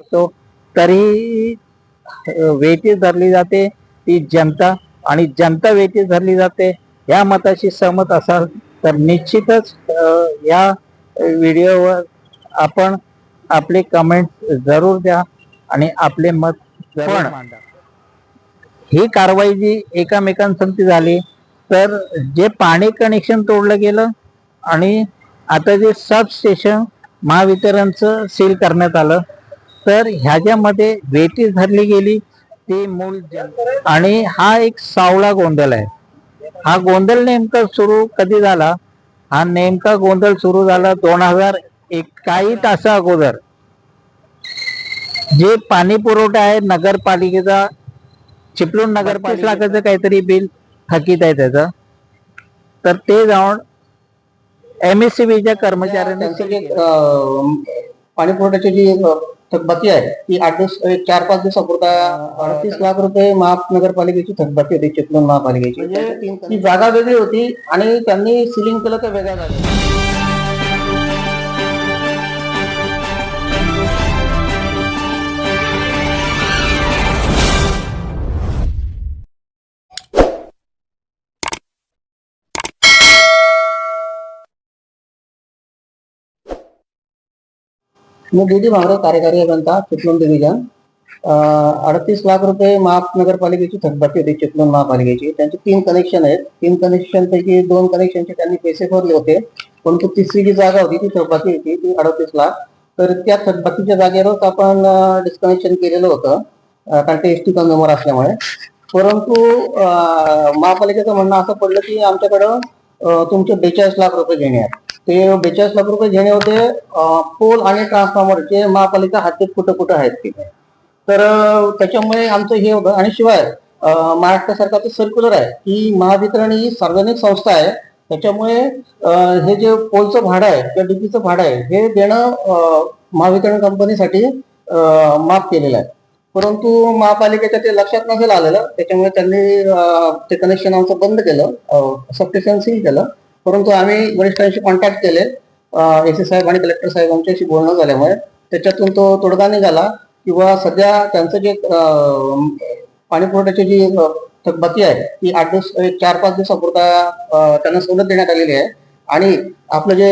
असतो तरी वेटी धरली जाते ती जनता आणि जनता वेटी धरली जाते या मताशी सहमत असाल तर निश्चितच या व्हिडिओवर आपण आपले कमेंट जरूर द्या आणि आपले मत जरूर मांडा. ही कारवाई जी एकामेकांसमती झाली तर जे पाणी कनेक्शन तोडलं गेलं आणि आता जे सब स्टेशन महावितरणचं सील करण्यात आलं तर ह्याच्यामध्ये वेटी धरली गेली ती जन- आणि हा एक सावळा गोंधळ आहे. हा गोंधळ नेमका सुरू कधी झाला? हा नेमका गोंधळ सुरू झाला दोन हजार एक काही तासा अगोदर. जे पाणी पुरवठा आहे नगरपालिकेचा चिपळूण नगरपालिका लाखाचं काहीतरी बिल थकीत आहे त्याचं. तर ते जाऊन एम एस सी बीच्या कर्मचाऱ्यांनी पाणी पुरवठ्याची जी थकबाकी आहे. ती आठ दिवस चार पाच दिवसापुरता अडतीस लाख रुपये महानगरपालिकेची थकबाकी होती चिपळूण महापालिकेची. म्हणजे ती जागा वेगळी होती आणि त्यांनी सिलिंग केलं तर वेगळ्या जागा. मी डी भांगरे कार्यकारी अभियंता चिपळूण डिव्हिजन अडतीस लाख रुपये महानगरपालिकेची थकबाकी होती चिपळूण महापालिकेची. त्यांचे तीन कनेक्शन आहेत. तीन कनेक्शन पैकी दोन कनेक्शनचे त्यांनी पैसे भरले होते. परंतु तिसरी जी जागा होती ती थकबाकी होती ती अडतीस लाख. तर त्या थकबाकीच्या जागेवरच आपण डिस्कनेक्शन केलेलं होतं. कारण ते एस टी कंझ्युमर असल्यामुळे. परंतु महापालिकेचं म्हणणं असं पडलं की आमच्याकडं तुमचे बेचाळीस लाख रुपये घेणे आहेत. ते बेचाळीस लाख रुपये घेणे होते पोल आणि ट्रान्सफॉर्मर जे महापालिका हद्दीत कुठं कुठं आहेत तिथे तर त्याच्यामुळे आमचं हे होतं आणि शिवाय महाराष्ट्र सरकारचं सर्क्युलर आहे की महावितरण ही सार्वजनिक संस्था आहे. त्याच्यामुळे हे जे पोलचं भाडं आहे किंवा डीपीचं भाडं आहे हे देणं महावितरण कंपनीसाठी माफ केलेलं आहे. परंतु महापालिकेच्या ते लक्षात नसेल आलेलं. त्याच्यामुळे त्यांनी ते कनेक्शन आमचं बंद केलं. सबस्टेशन सील केलं. परंतु आम्ही वरिष्ठांशी कॉन्टॅक्ट केले. एस साहेब आणि कलेक्टर साहेब यांच्याशी बोलणं झाल्यामुळे त्याच्यातून तो तोडगा निघाला. किंवा सध्या त्यांचं जे पाणी पुरवठ्याची जी थकबाकी आहे ती आठ दिवस चार पाच दिवसापुरता त्यांना सवलत देण्यात आलेली आहे. आणि आपलं जे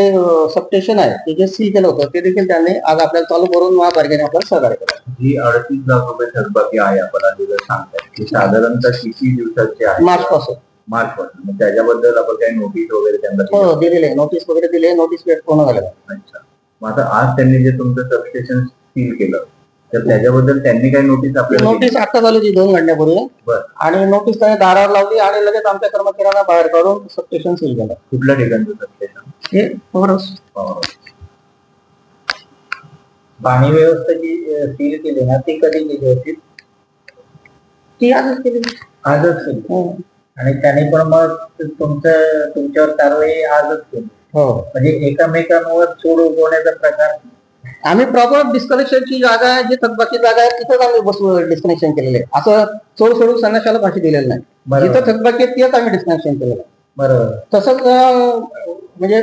सबस्टेशन आहे ते जे सील केलं होतं ते देखील त्यांनी आज आपल्याला चालू करून महापालिकेने आपल्याला सहकार्य केलं. जी अडतीस लाख रुपये थकबाकी आहे आपण आधी जर सांगताय ती साधारणतः किती दिवसाची आहे? मार्च पासून मार्च पासून त्याच्याबद्दल आपण काही नोटीस वगैरे त्यांना? हो दिलेले नोटीस वगैरे दिले नोटीस पेड पूर्ण झालेलं आहे. अच्छा. मग आता आज त्यांनी जे तुमचं सबस्टेशन सील केलं तर त्याच्याबद्दल त्यांनी काही नोटीस आपल्याला दिली? नोटीस आता झाली होती दोन घंट्यापूर्वी. आणि नोटीस त्याने दारावर लावली आणि लगेच आमच्या कर्मचाऱ्यांना बाहेर काढून सबस्टेशन सील केलं. कुठल्या ठिकाणचं सबस्टेशन हे. पाणी व्यवस्था जी सील केली ना ती कधी केली होती? ती आजच केली. आजच केली. हो. आणि त्याने पण मग तुमचं तुमच्यावर कारवाई आजच केली. हो. म्हणजे एकमेकांवर चोर उगवण्याचा प्रकार आम्ही प्रॉपर डिस्कनेक्शनची जागा आहे जी थकबाकी जागा आहे तिथंच आम्ही बसू डिस्कनेक्शन केलेलं आहे. असं चोर सोडून संन्याशाला फाशी दिलेलं नाही. जिथं थकबाकी आहे तिथंच आम्ही डिस्कनेक्शन केलेलं आहे. बरोबर. तसंच म्हणजे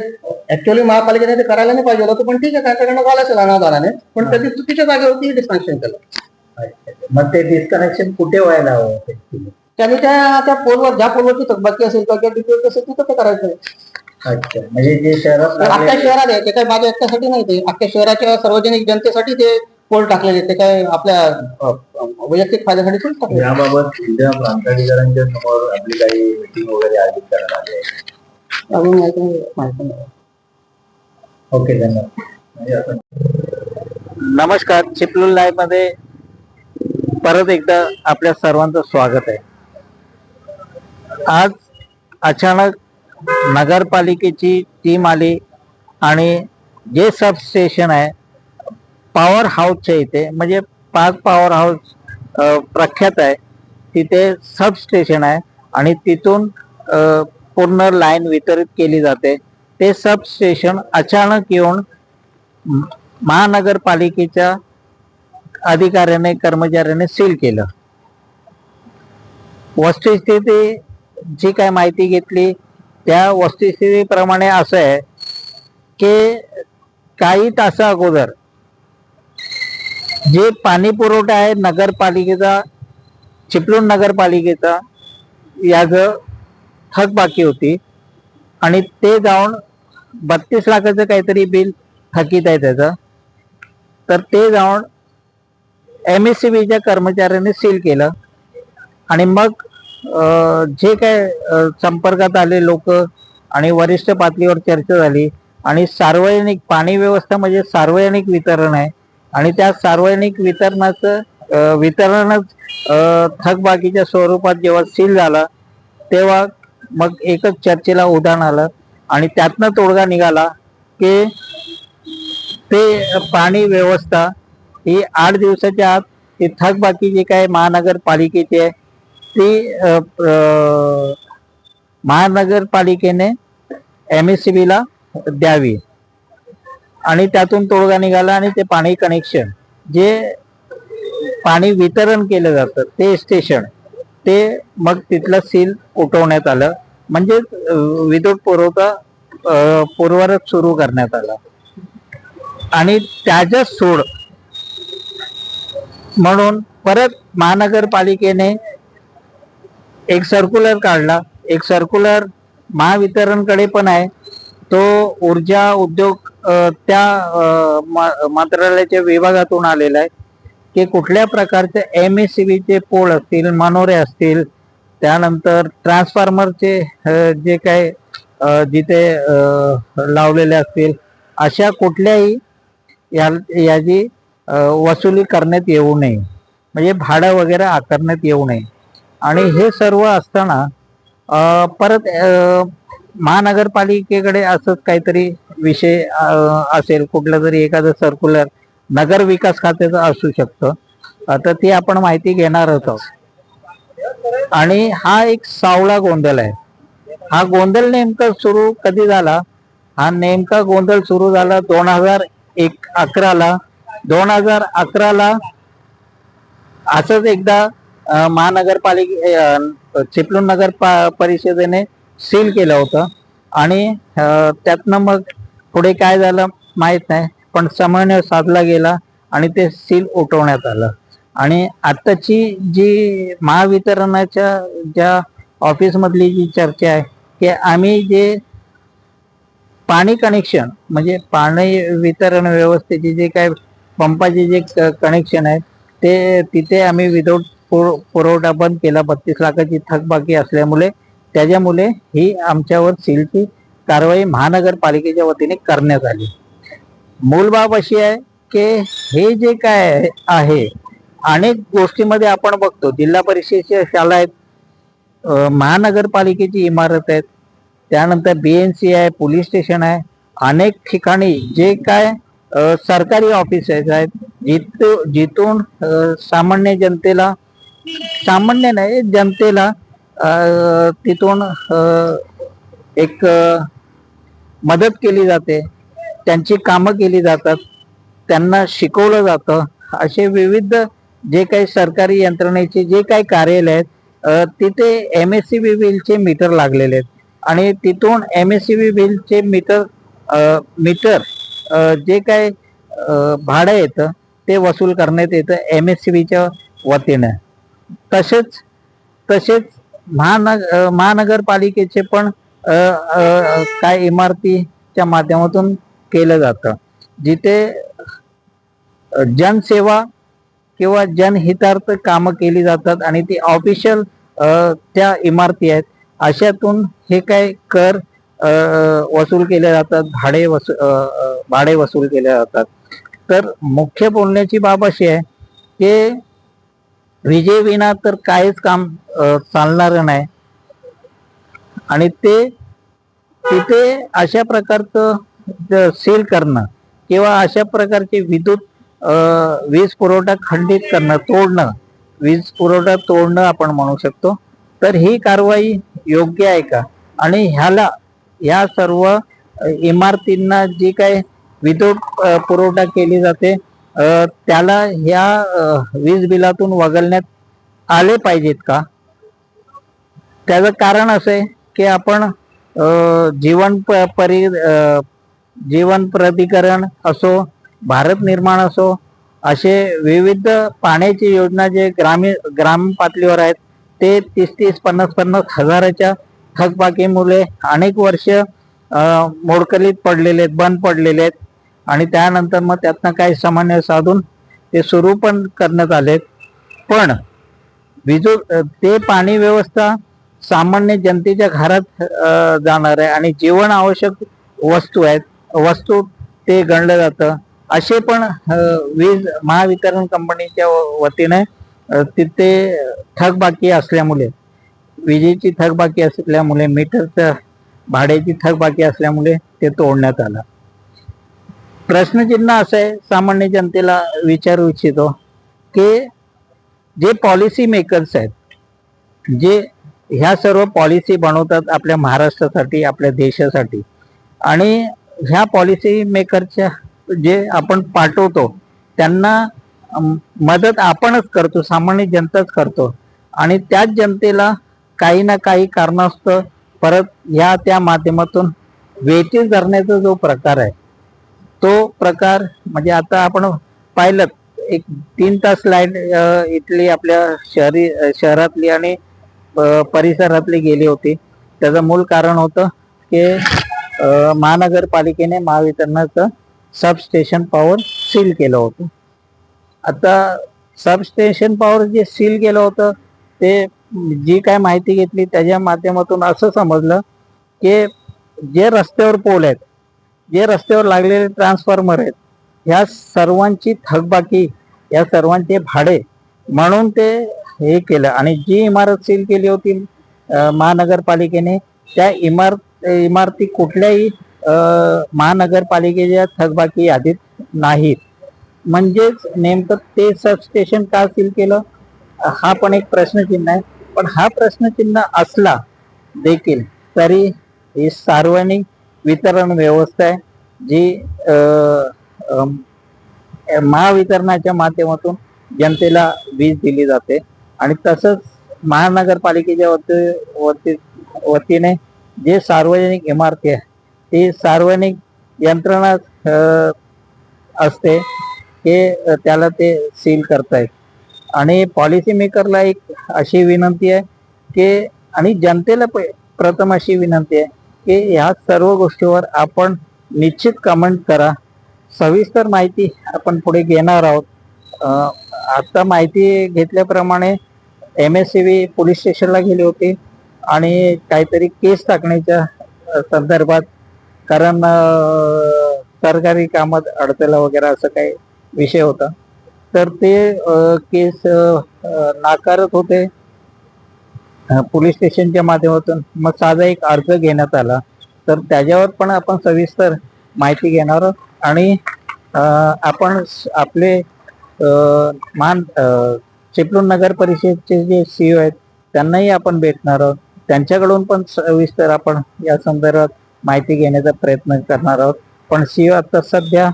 ऍक्च्युअली महापालिकेने ते करायला नाही पाहिजे होतं पण ठीक आहे त्यांच्याकडनं झालं असेल अनादानाने पण त्यांनी चुकीच्या जागेवरती डिस्कनेक्शन केलं. मग ते डिस्कनेक्शन कुठे व्हायला हवं? त्यांनी त्या त्या पोलवर ज्या पोलवरची थकबाकी असेल किंवा असेल तिथं ते करायचं अच्छा. म्हणजे जे शहरात अख्ख्या शहरात आहे ते काय माझ्या एकट्यासाठी नाही ते. अख्ख्या शहराच्या सार्वजनिक जनतेसाठी ते पोल टाकलेले आहेत. ते काय आपल्या अ, अ, वैयक्तिक फायद्यासाठी याबाबत उद्या प्रांताधिकाऱ्यांच्या समोर आपली काही मीटिंग वगैरे आयोजित करण्यात आली आहे. अजून माहिती नाही माहिती नाही. ओके धन्यवाद. म्हणजे आपण नमस्कार. चिपलून लाईव्हमध्ये परत एकदा आपल्या सर्वांचं स्वागत आहे. आज अचानक नगरपालिकेची टीम आली आणि जे सब स्टेशन आहे पॉवर हाऊसच्या इथे म्हणजे पाच पॉवर हाऊस प्रख्यात आहे तिथे सब स्टेशन आहे आणि तिथून पूर्ण लाईन वितरित केली जाते. ते सब स्टेशन अचानक येऊन महानगरपालिकेच्या अधिकाऱ्याने कर्मचाऱ्याने सील केलं. वस्तुस्थिती जी काय माहिती घेतली त्या वस्तुस्थितीप्रमाणे असं आहे की काही तासा अगोदर जे पाणी पुरवठा आहे नगरपालिकेचा चिपळूण नगरपालिकेचा याच थकबाकी होती. आणि ते जाऊन बत्तीस लाखाचं काहीतरी बिल थकीत आहे त्याचं. तर ते जाऊन एम एस सी बीच्या कर्मचाऱ्यांनी सील केलं. आणि मग जे काय संपर्कात आले लोक आणि वरिष्ठ पातळीवर चर्चा झाली आणि सार्वजनिक पाणी व्यवस्था म्हणजे सार्वजनिक वितरण आहे आणि त्या सार्वजनिक वितरणाचं वितरणच थकबाकीच्या स्वरूपात जेव्हा सील झाला तेव्हा मग एकच चर्चेला उदाहरण आलं आणि त्यातनं तोडगा निघाला की ते पाणी व्यवस्था ही आठ दिवसाच्या आत ती थकबाकी जी काय महानगरपालिकेची आहे ती महानगरपालिकेने एम एस सी बीला द्यावी. आणि त्यातून तोडगा निघाला आणि ते पाणी कनेक्शन जे पाणी वितरण केलं जातं ते स्टेशन ते मग तिथलं सील उठवण्यात आलं. म्हणजे विद्युत पुरवठा पूर्वरच सुरू करण्यात आला. आणि त्याच्या सोड म्हणून परत महानगरपालिकेने एक सर्क्युलर काढला. एक सर्क्युलर महावितरणकडे पण आहे. तो ऊर्जा उद्योग त्या मंत्रालयाच्या विभागातून आलेला आहे. की कुठल्या प्रकारचे एम एस सी बीचे पोल असतील मनोरे असतील त्यानंतर ट्रान्सफॉर्मरचे जे काय जिथे लावलेले असतील अशा कुठल्याही या याची वसुली करण्यात येऊ नये. म्हणजे भाडं वगैरे आकारण्यात येऊ नये. आणि हे. सर्व असताना परत महानगरपालिकेकडे असंच काहीतरी विषय असेल कुठलं तरी एखादं सर्क्युलर नगर विकास खात्याचं असू शकतं. आता ती आपण माहिती घेणारच आहोत आणि हा एक सावळा गोंधळ आहे. हा गोंधळ नेमका सुरू कधी झाला? हा नेमका गोंधळ सुरू झाला दोन हजार एक अकराला. दोन हजार अकराला असंच एकदा महानगरपालिके चिपळूण नगर परिषदेने सील केलं होतं. आणि त्यातनं मग पुढे काय झालं माहीत नाही पण समन्वय साधला गेला आणि ते सील उठवण्यात आलं. आणि आत्ताची जी महावितरणाच्या ज्या ऑफिस मधली जी चर्चा आहे की आम्ही जे पाणी कनेक्शन म्हणजे पाणी वितरण व्यवस्थेचे जे काय पंपाचे जे कनेक्शन आहे ते तिथे आम्ही विदाऊट पुरवठा बंद केला. बत्तीस लाखाची थकबाकी असल्यामुळे त्याच्यामुळे ही आमच्यावर सीलची कारवाई महानगरपालिकेच्या वतीने करण्यात आली. मूल बाब अशी आहे की हे जे काय आहे अनेक गोष्टीमध्ये आपण बघतो. जिल्हा परिषदेच्या शाळा आहेत महानगरपालिकेची इमारत आहेत त्यानंतर बी एन सी आहे पोलीस स्टेशन आहे. अनेक ठिकाणी जे काय सरकारी ऑफिसेस आहेत जिथ जिथून सामान्य जनतेला सामान्य नाही जनतेला तिथून एक मदत केली जाते. त्यांची कामं केली जातात. त्यांना शिकवलं जातं. असे विविध जे काही सरकारी यंत्रणेचे जे काही कार्यालय आहेत तिथे एम एस सी बी बिलचे मीटर लागलेले आहेत. आणि तिथून एम एस सी बी बिलचे मीटर मीटर जे काय भाडं येतं ते वसूल करण्यात येतं एम एस सी बीच्या वतीनं. तसेच तसेच महानग महानगरपालिकेचे पण काय इमारतीच्या माध्यमातून केलं जातं. जिथे जनसेवा किंवा जनहितार्थ कामं केली जातात आणि ती ऑफिशियल त्या इमारती आहेत अशातून हे काय कर वसूल केले जातात भाडे वसू भाडे वसूल केले जातात. तर मुख्य बोलण्याची बाब अशी आहे की विजय विना तर काहीच काम चालणार नाही. आणि ते तिथे अशा प्रकारचं सील करणं किंवा अशा प्रकारचे विद्युत वीज पुरवठा खंडित करणं तोडणं वीज पुरवठा तोडणं आपण म्हणू शकतो. तर ही कारवाई योग्य आहे का? आणि ह्याला ह्या सर्व इमारतींना जी काय विद्युत पुरवठा केली जाते त्याला ह्या वीज बिलातून वगळण्यात आले पाहिजेत का? त्याचं कारण असं आहे की आपण अ, जीवन प- परि जीवन प्राधिकरण असो भारत निर्माण असो असे विविध पाण्याची योजना जे ग्रामीण ग्राम पातळीवर आहेत ते तीस तीस पन्नास पन्नास हजाराच्या थकबाकीमुळे अनेक वर्ष मोडकलीत पडलेले आहेत बंद पडलेले आहेत. आणि त्यानंतर मग त्यातनं काही समन्वय साधून ते सुरू पण करण्यात आलेत. पण विजू ते पाणी व्यवस्था सामान्य जनतेच्या घरात जाणार आहे आणि जीवन आवश्यक वस्तू आहेत वस्तू ते गणलं जातं. असे पण वीज महावितरण कंपनीच्या वतीने तिथे थकबाकी असल्यामुळे विजेची थकबाकी असल्यामुळे मीटरचं भाड्याची थकबाकी असल्यामुळे ते तोडण्यात आलं. प्रश्नचिन्ह असं आहे सामान्य जनतेला विचारू इच्छितो की जे पॉलिसी मेकर्स आहेत जे ह्या सर्व पॉलिसी बनवतात आपल्या महाराष्ट्रासाठी आपल्या देशासाठी आणि ह्या पॉलिसी मेकरच्या जे आपण पाठवतो त्यांना मदत आपणच करतो सामान्य जनताच करतो आणि त्याच जनतेला काही ना काही कारणास्तव परत ह्या त्या माध्यमातून वेचीस धरण्याचा जो प्रकार आहे तो प्रकार म्हणजे आता आपण पाहिलं एक तीन तास लाइट इथली आपल्या शहरी शहरातली आणि परिसरातली गेली होती. त्याचं मूळ कारण होतं की महानगरपालिकेने महावितरणाचं सबस्टेशन पॉवर सील केलं होतं. आता सबस्टेशन पॉवर जे सील केलं होतं ते जी काय माहिती घेतली त्याच्या माध्यमातून असं समजलं की जे रस्त्यावर पोल आहेत जे रस्त्यावर लागलेले ट्रान्सफॉर्मर आहेत ह्या सर्वांची थकबाकी या सर्वांचे भाडे म्हणून ते हे केलं. आणि जी इमारत सील केली होती महानगरपालिकेने त्या इमारत इमारती कुठल्याही महानगरपालिकेच्या थकबाकी यादीत नाहीत. म्हणजेच नेमकं ते सबस्टेशन का सील केलं? हा पण एक प्रश्नचिन्ह आहे. पण हा प्रश्नचिन्ह असला देखील तरी सार्वजनिक वितरण व्यवस्था आहे जी महावितरणाच्या माध्यमातून जनतेला वीज दिली जाते. आणि तसंच महानगरपालिकेच्या वती वती वतीने जे सार्वजनिक इमारती आहे ती सार्वजनिक यंत्रणा असते हे त्याला ते सील करतायत आणि पॉलिसी मेकरला एक अशी विनंती आहे की आणि जनतेला प- प्रथम अशी विनंती आहे की ह्या सर्व गोष्टीवर आपण निश्चित कमेंट करा. सविस्तर माहिती आपण पुढे घेणार आहोत. आता माहिती घेतल्याप्रमाणे M S C B police स्टेशनला गेली होती आणि काहीतरी केस टाकण्याच्या संदर्भात कारण सरकारी कामात अडथळा वगैरे असं काही विषय होता. तर ते केस नाकारत होते. पोलीस स्टेशनच्या माध्यमातून मग साधा एक अर्ज घेण्यात आला. तर त्याच्यावर पण आपण सविस्तर माहिती घेणार आहोत. आणि आपण आपले मान चिपळूण नगर परिषदचे जे सीओ आहेत त्यांनाही आपण भेटणार आहोत. त्यांच्याकडून पण सविस्तर आपण या संदर्भात माहिती घेण्याचा प्रयत्न करणार आहोत. पण सीओ आता सध्या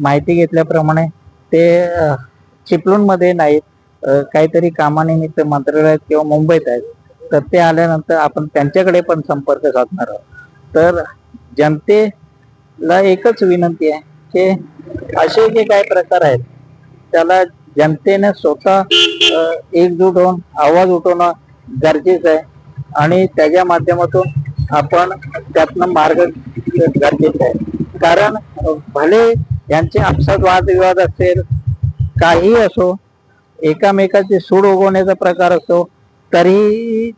माहिती घेतल्याप्रमाणे ते चिपळूणमध्ये नाहीत. काहीतरी कामानिमित्त मंत्रालयात किंवा मुंबईत आहेत. तर ते आल्यानंतर आपण त्यांच्याकडे पण संपर्क साधणार आहोत. तर जनतेला एकच विनंती आहे की असे जे काही प्रकार आहेत त्याला जनतेने स्वतः एकजूट होऊन आवाज उठवणं गरजेचं आहे. आणि त्याच्या माध्यमातून आपण त्यातनं मार्ग गरजेचं आहे. कारण भले यांचे आपसात वादविवाद असेल काही असो एकामेकाचे सूड उगवण्याचा प्रकार असतो. तरी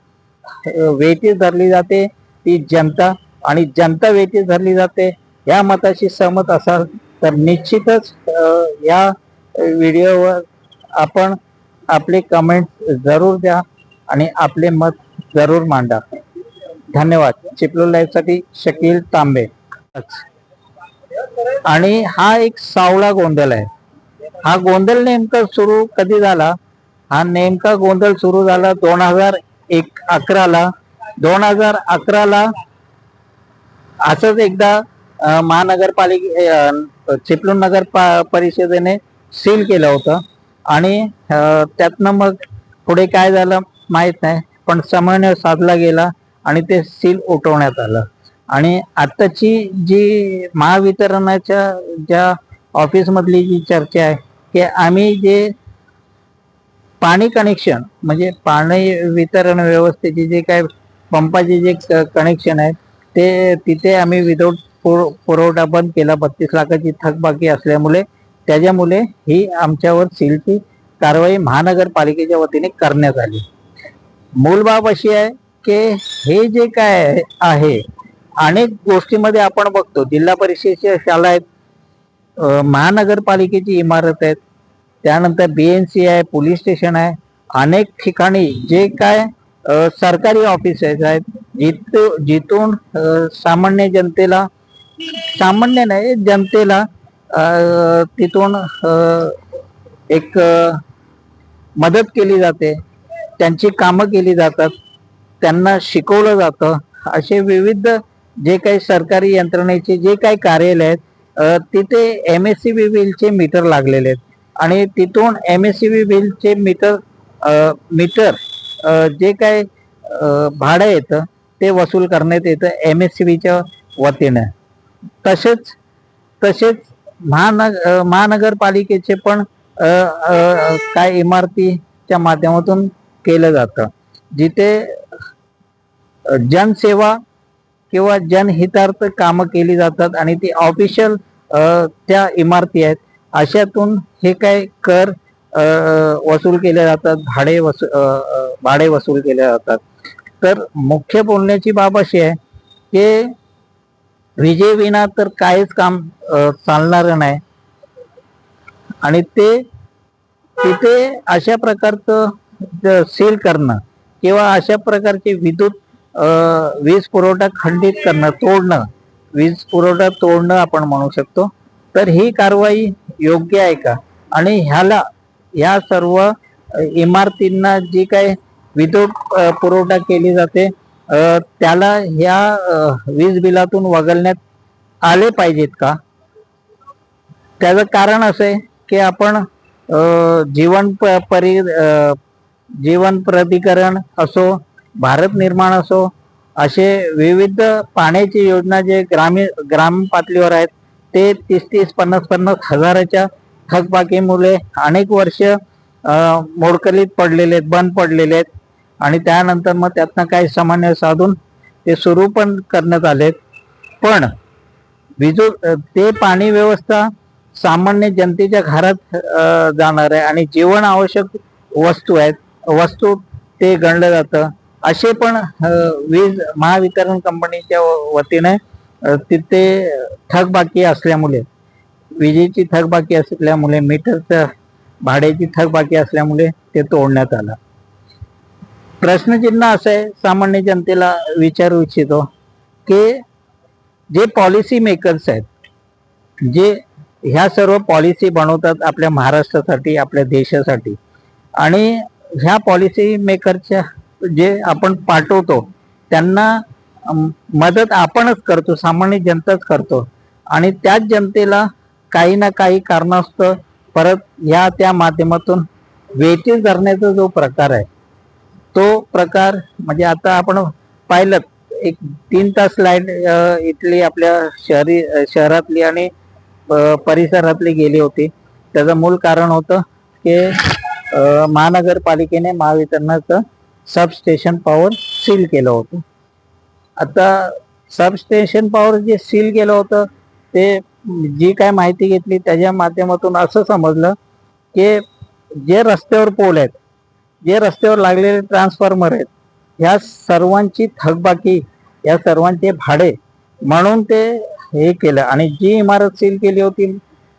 वेटीस धरली जाते ती जनता आणि जनता वेटीस धरली जाते. या मताशी सहमत असाल तर निश्चितच या व्हिडिओवर आपण आपले कमेंट जरूर द्या आणि आपले मत जरूर मांडा. धन्यवाद. चिपलो लाईफसाठी साठी शकील तांबे. आणि हा एक सावळा गोंधळ आहे. हा गोंधळ नेमका सुरू कधी झाला? हा नेमका गोंधळ सुरू झाला दोन हजार एक अकराला. दोन हजार अकराला असंच एकदा महानगरपालिके चिपळूण नगर परिषदेने सील केलं होतं. आणि त्यातनं मग पुढे काय झालं माहीत नाही पण समन्वय साधला गेला आणि ते सील उठवण्यात आलं. आणि आत्ताची जी महावितरणाच्या ज्या ऑफिस मधली जी चर्चा आहे की आम्ही जे पाणी कनेक्शन म्हणजे पाणी वितरण व्यवस्थेचे जे काय पंपाचे जे कनेक्शन आहे ते तिथे आम्ही विदाऊट पुरवठा बंद केला. बत्तीस लाखाची थकबाकी असल्यामुळे त्याच्यामुळे ही आमच्यावर सीलची कारवाई महानगरपालिकेच्या वतीने करण्यात आली. मूलबाब अशी आहे की हे जे काय आहे अनेक गोष्टीमध्ये आपण बघतो. जिल्हा परिषदेच्या शाळा आहेत महानगरपालिकेची इमारत आहेत. त्यानंतर बीएनसी आहे पोलीस स्टेशन आहे. अनेक ठिकाणी जे काय सरकारी ऑफिसेस आहेत जिथ जिथून सामान्य जनतेला सामान्य नाही जनतेला तिथून एक मदत केली जाते. त्यांची कामं केली जातात. त्यांना शिकवलं जातं. असे विविध जे काही सरकारी यंत्रणेचे जे काही कार्यालय आहेत तिथे एम एस सी बी बिलचे मीटर लागलेले आहेत. आणि तिथून एम एस सी बी बिलचे मीटर मीटर जे काय भाडं येतं ते वसूल करण्यात येतं एम एस सी बीच्या वतीनं. तसेच तसेच महानग महानगरपालिकेचे पण काय इमारतीच्या माध्यमातून केलं जातं. जिथे जनसेवा किंवा जनहितार्थ कामं केली जातात आणि ती ऑफिशियल त्या इमारती आहेत अशातून हे काय कर वसूल केले जातात भाडे वसू भाडे वसूल केले जातात. तर मुख्य बोलण्याची बाब अशी आहे की विजेविना तर काहीच काम चालणार नाही. आणि ते तिथे अशा प्रकारचं सील करणं किंवा अशा प्रकारचे विद्युत वीज पुरवठा खंडित करणं तोडणं. वीज पुरवठा तोडणं आपण म्हणू शकतो. तर ही कारवाई योग्य आहे का? आणि ह्याला ह्या सर्व इमारतींना जी काय विद्युत पुरवठा केली जाते त्याला ह्या वीज बिलातून वगळण्यात आले पाहिजेत का? त्याचं कारण असं आहे की आपण जीवन प- परि जीवन प्राधिकरण असो भारत निर्माण असो असे विविध पाण्याची योजना जे ग्रामीण ग्राम पातळीवर आहेत ते तीस तीस पन्नास पन्नास हजाराच्या थकबाकीमुळे अनेक वर्ष मोडकलीत पडलेले आहेत बंद पडलेले आहेत. आणि त्यानंतर मग त्यातनं काही समन्वय साधून ते सुरू पण करण्यात आलेत पण विजू ते पाणी व्यवस्था सामान्य जनतेच्या घरात जाणार आहे आणि जीवन आवश्यक वस्तू आहेत वस्तू ते गणलं जातं. असे पण वीज महावितरण कंपनीच्या वतीने तिथे थकबाकी असल्यामुळे विजेची थकबाकी असल्यामुळे मीटरचं भाड्याची थकबाकी असल्यामुळे ते तोडण्यात आलं. प्रश्नचिन्ह असं आहे सामान्य जनतेला विचारू इच्छितो की जे पॉलिसी मेकर्स आहेत जे ह्या सर्व पॉलिसी बनवतात आपल्या महाराष्ट्रासाठी आपल्या देशासाठी आणि ह्या पॉलिसी मेकरच्या जे आपण पाठवतो त्यांना मदत आपणच करतो सामान्य जनताच करतो. आणि त्याच जनतेला काही ना काही कारणास्तव परत ह्या त्या माध्यमातून वेटीस धरण्याचा जो प्रकार आहे तो प्रकार म्हणजे आता आपण पाहिलं एक तीन तास लाइट इथली आपल्या शहरी शहरातली आणि परिसरातली गेली होती. त्याचं मूळ कारण होतं की महानगरपालिकेने महावितरणाचं सबस्टेशन पॉवर सील केलं होतं. आता सबस्टेशन पॉवर जे सील केलं होतं ते जी काय माहिती घेतली त्याच्या माध्यमातून असं समजलं की जे रस्त्यावर पोल आहेत जे रस्त्यावर लागलेले ट्रान्सफॉर्मर आहेत ह्या सर्वांची थकबाकी या सर्वांचे भाडे म्हणून ते हे केलं. आणि जी इमारत सील केली होती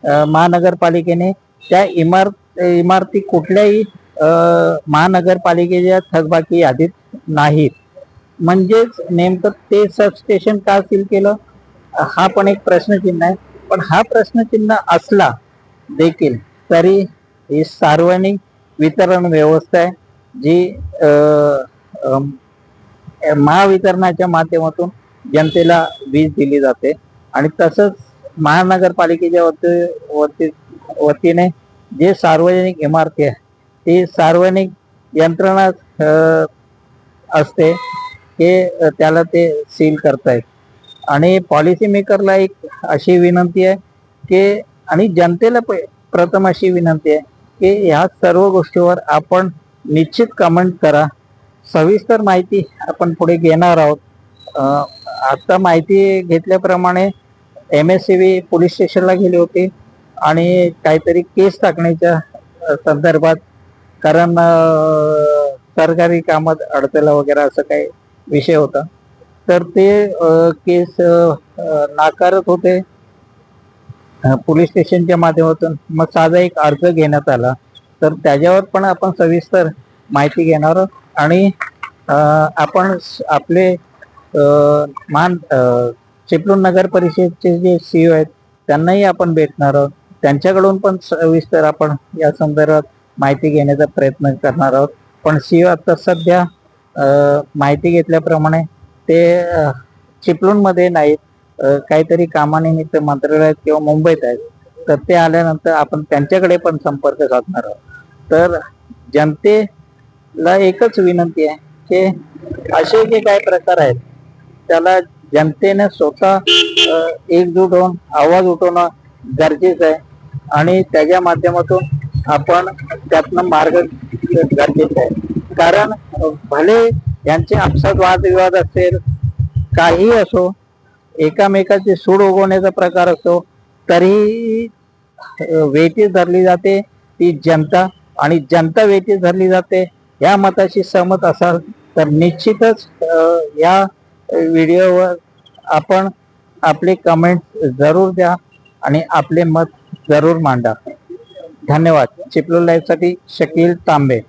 महानगरपालिकेने त्या इमारत इमारती कुठल्याही महानगरपालिकेच्या थकबाकी यादीत नाहीत. म्हणजेच नेमकं ते सबस्टेशन का सील केलं? हा पण एक प्रश्नचिन्ह आहे. पण हा प्रश्नचिन्ह असला देखील तरी ही सार्वजनिक वितरण व्यवस्था आहे जी महावितरणाच्या माध्यमातून जनतेला वीज दिली जाते. आणि तसंच महानगरपालिकेच्या वती वती वतीने जे सार्वजनिक इमारती आहे ती सार्वजनिक यंत्रणा असते हे त्याला ते सील करतायत. आणि पॉलिसी मेकरला एक अशी विनंती आहे की आणि जनतेला प- प्रथम अशी विनंती आहे की ह्या सर्व गोष्टीवर आपण निश्चित कमेंट करा. सविस्तर माहिती आपण पुढे घेणार आहोत. आता माहिती घेतल्याप्रमाणे M S C B police स्टेशनला गेली होती आणि काहीतरी केस टाकण्याच्या संदर्भात कारण सरकारी कामात अडथळा वगैरे असं काही विषय होता. तर ते केस नाकारत होते. पोलीस स्टेशनच्या माध्यमातून. मग साधा एक अर्ज घेण्यात आला. तर त्याच्यावर पण आपण सविस्तर माहिती घेणार आहोत. आणि आपण आपले मान चिपळूण नगर परिषदचे जे सीओ आहेत त्यांनाही आपण भेटणार आहोत. त्यांच्याकडून पण सविस्तर आपण या संदर्भात माहिती घेण्याचा प्रयत्न करणार आहोत. पण शिव आता सध्या माहिती घेतल्याप्रमाणे ते चिपळूणमध्ये नाहीत. काहीतरी कामानिमित्त मंत्रालयात किंवा मुंबईत आहेत. तर ते आल्यानंतर आपण त्यांच्याकडे पण संपर्क साधणार आहोत. तर जनतेला एकच विनंती आहे की असे जे काही प्रकार आहेत त्याला जनतेने स्वतः एकजूट होऊन आवाज उठवणं गरजेचं आहे. आणि त्याच्या माध्यमातून आपण त्यातनं मार्ग गरजेचं आहे. कारण भले यांचे आपसात वादविवाद असेल काही असो एकामेकाचे सूड उगवण्याचा प्रकार असो तरी वेटी धरली जाते ती जनता आणि जनता वेटी धरली जाते या मताशी सहमत असाल तर निश्चितच या व्हिडिओवर आपण आपले कमेंट जरूर द्या आणि आपले मत जरूर मांडा. धन्यवाद. चिपळूण लाईफसाठी शकील तांबे.